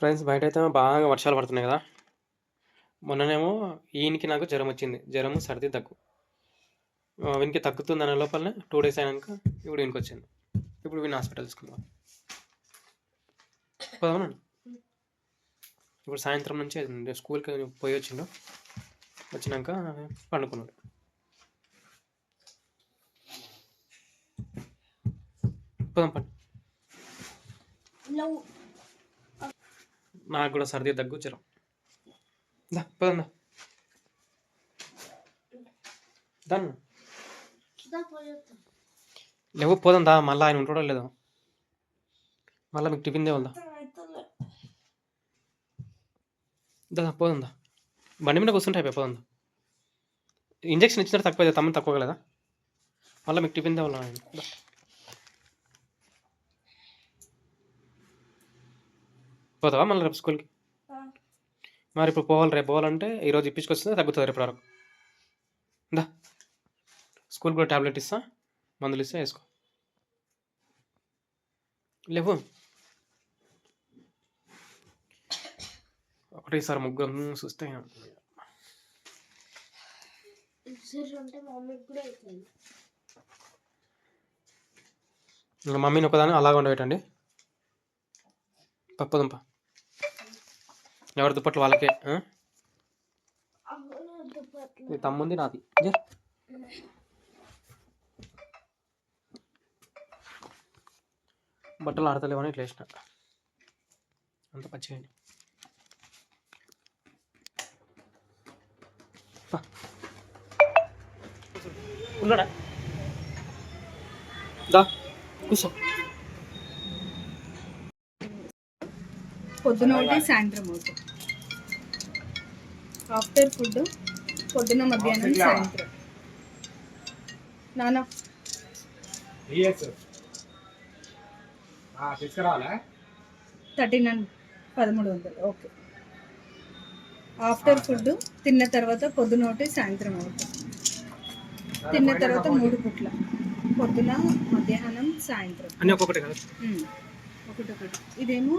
Friends బయట అయితే బాగా వర్షాలు పడుతున్నాయి కదా. మొన్ననేమో ఈయనకి నాకు జ్వరం వచ్చింది. జ్వరము సర్ది దగ్గు ఆ, వీనికి తగ్గుతుంది అనే లోపలనే టూ డేస్ అయినాక ఇప్పుడు వీనికి వచ్చింది. ఇప్పుడు వీని హాస్పిటల్ తీసుకుందాం. పోదామనండి ఇప్పుడు సాయంత్రం నుంచి స్కూల్కి పోయి వచ్చిండు. వచ్చినాక పండుకున్నాడు. పోదాం పండు నాకు కూడా సర్ది దగ్గు జ్వరం. దా పోదాం దాన్ని లేవు పోదందా మళ్ళీ ఆయన ఉంటాడో లేదో. మళ్ళీ మీకు టిఫిన్ దేవల్దా అయితలే దా బండి మీద కూర్చుంటే అయిపోయి పోదాం ఇంజక్షన్ ఇచ్చిన తక్కువ తమ్ముని తక్కువ కదా? మళ్ళీ మీకు టిఫిన్ దేవాలా ఆయన దా. పోతావా మళ్ళీ రేపు స్కూల్కి? మరి ఇప్పుడు పోవాలి రేపు పోవాలంటే ఈరోజు ఇప్పించుకొస్తే తగ్గుతుంది రేపు వరకు దా. స్కూల్ కూడా టాబ్లెట్ ఇస్తా మందులు ఇస్తే వేసుకో. లేవు. ఒకటేసారి ముగ్గురు చూస్తే. మమ్మీని ఒకదాన్ని అలాగ ఉండబెట్టండి. పప్పు దుంప ఎవరి దుప్పట్లు వాళ్ళకే ఆ? తమ్ముంది నాది. బట్టలు ఆడతలేవని ఇట్లా వేసిన అంత పచ్చిగా ఉన్నాడా? దా కూర్చో పొద్దున ఒకటి సాయంత్రం ఒకటి ఆఫ్టర్ ఫుడ్ పొద్దున మధ్యాహ్నం సాయంత్రం. తీసుకురావాలా? థర్టీ నైన్ పదమూడు వందలు. ఓకే ఆఫ్టర్ ఫుడ్ తిన్న తర్వాత పొద్దున ఒకటి సాయంత్రం ఒకటి. తిన్న తర్వాత మూడు పుట్ల. పొద్దున మధ్యాహ్నం సాయంత్రం. అన్నీ ఒక్కొక్కటి కదా? ఉమ్. ఒకటి ఒకటి ఇదేమో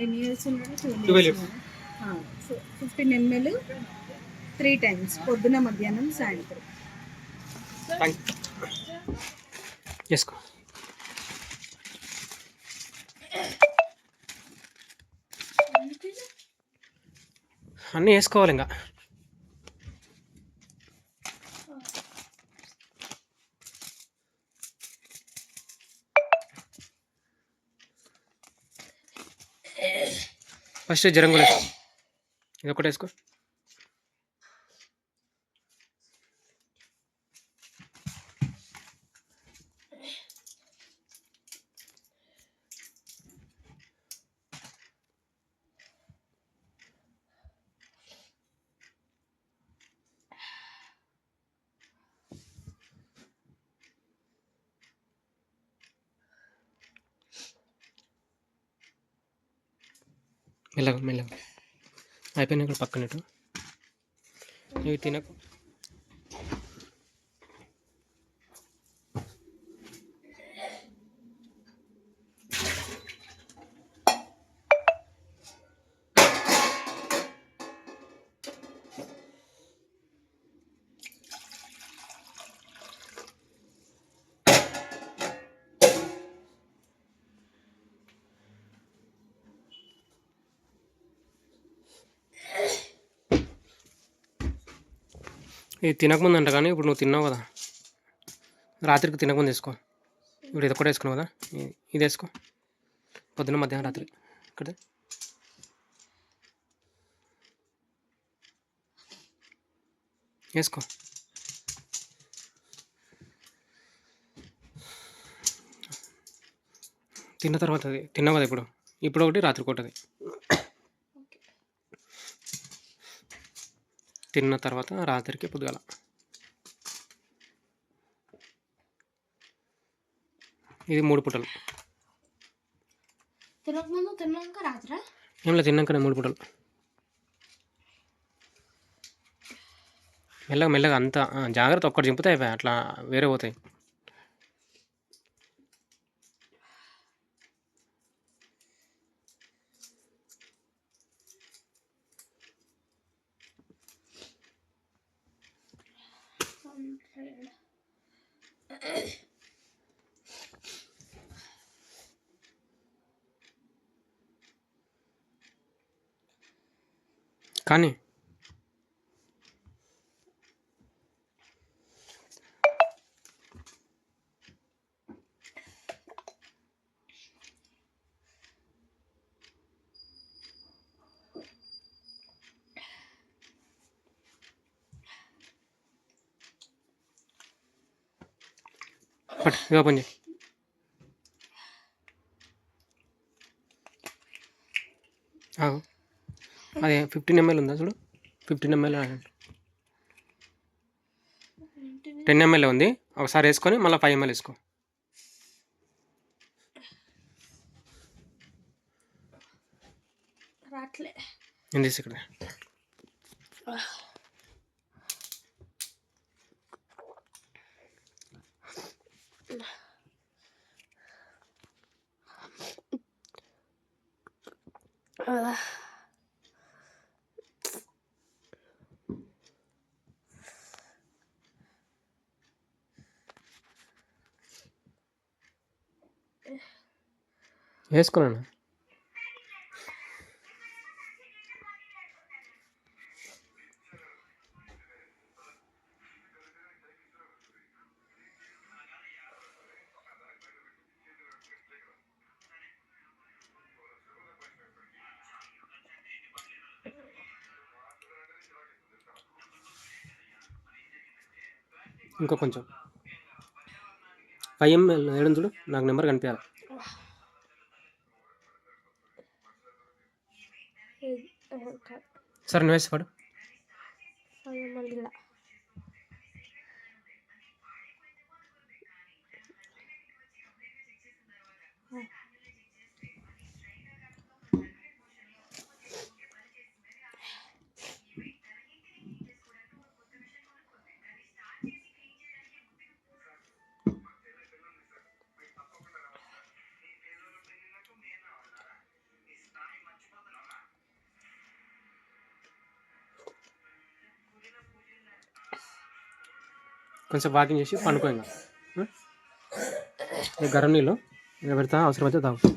ఎన్ని years twelve. Years fifteen ML three times పొద్దున మధ్యాహ్నం సాయంత్రం. చేసుకో అన్నీ వేసుకోవాలి ఇంకా. ఫస్ట్ జ్వరం కూడా వేసుకో ఇది ఒకటి వేసుకో మెల్లగా మెల్లగా అయిపోయినా ఇక్కడ పక్కనట్టు ఇవి తినకు. ఇది తినకముందు అంట కానీ ఇప్పుడు నువ్వు తిన్నావు కదా. రాత్రికి తినకముందు వేసుకో. ఇప్పుడు ఇది ఒకటి వేసుకున్నావు కదా. ఇది వేసుకో. పొద్దున మధ్యాహ్నం రాత్రి. ఇక్కడ. వేసుకో. తిన్న తర్వాత అది తిన్నావు కదా ఇప్పుడు. ఇప్పుడు ఒకటి రాత్రి కొట్టది తిన్న తర్వాత రాత్రికి పొద్దుగాల. ఇది మూడు పూటలు. తినకముందు తిన్నాక రాత్రా? ఏం లేదు తిన్నాకనే మూడు పూటలు. మెల్లగా మెల్లగా అంతా జాగ్రత్త ఒక్కటి చింపుతాయి అట్లా వేరే పోతాయి. okay ఇది ఓపెన్ చేయి. అదే ఫిఫ్టీన్ ఎంఎల్ ఉందా చూడు? ఫిఫ్టీన్ ఎంఎల్ టెన్ ఎంఎల్ ఉంది? ఒకసారి వేసుకొని మళ్ళీ ఫైవ్ ఎంఎల్ వేసుకో. రాట్లే. నేను తీసి వేసుకున్నాను ఇంకా కొంచెం. ఫైవ్ ఎంఎల్ వేయడం చూడు నాకు నెంబర్ కనిపించాలి? సరే నువ్వు వేసి పడు కొంచెం వాకింగ్ చేసి పండుకో ఇంకా. గరం నీళ్ళు ఇంకా పెడతా అవసరమైతే తాగు.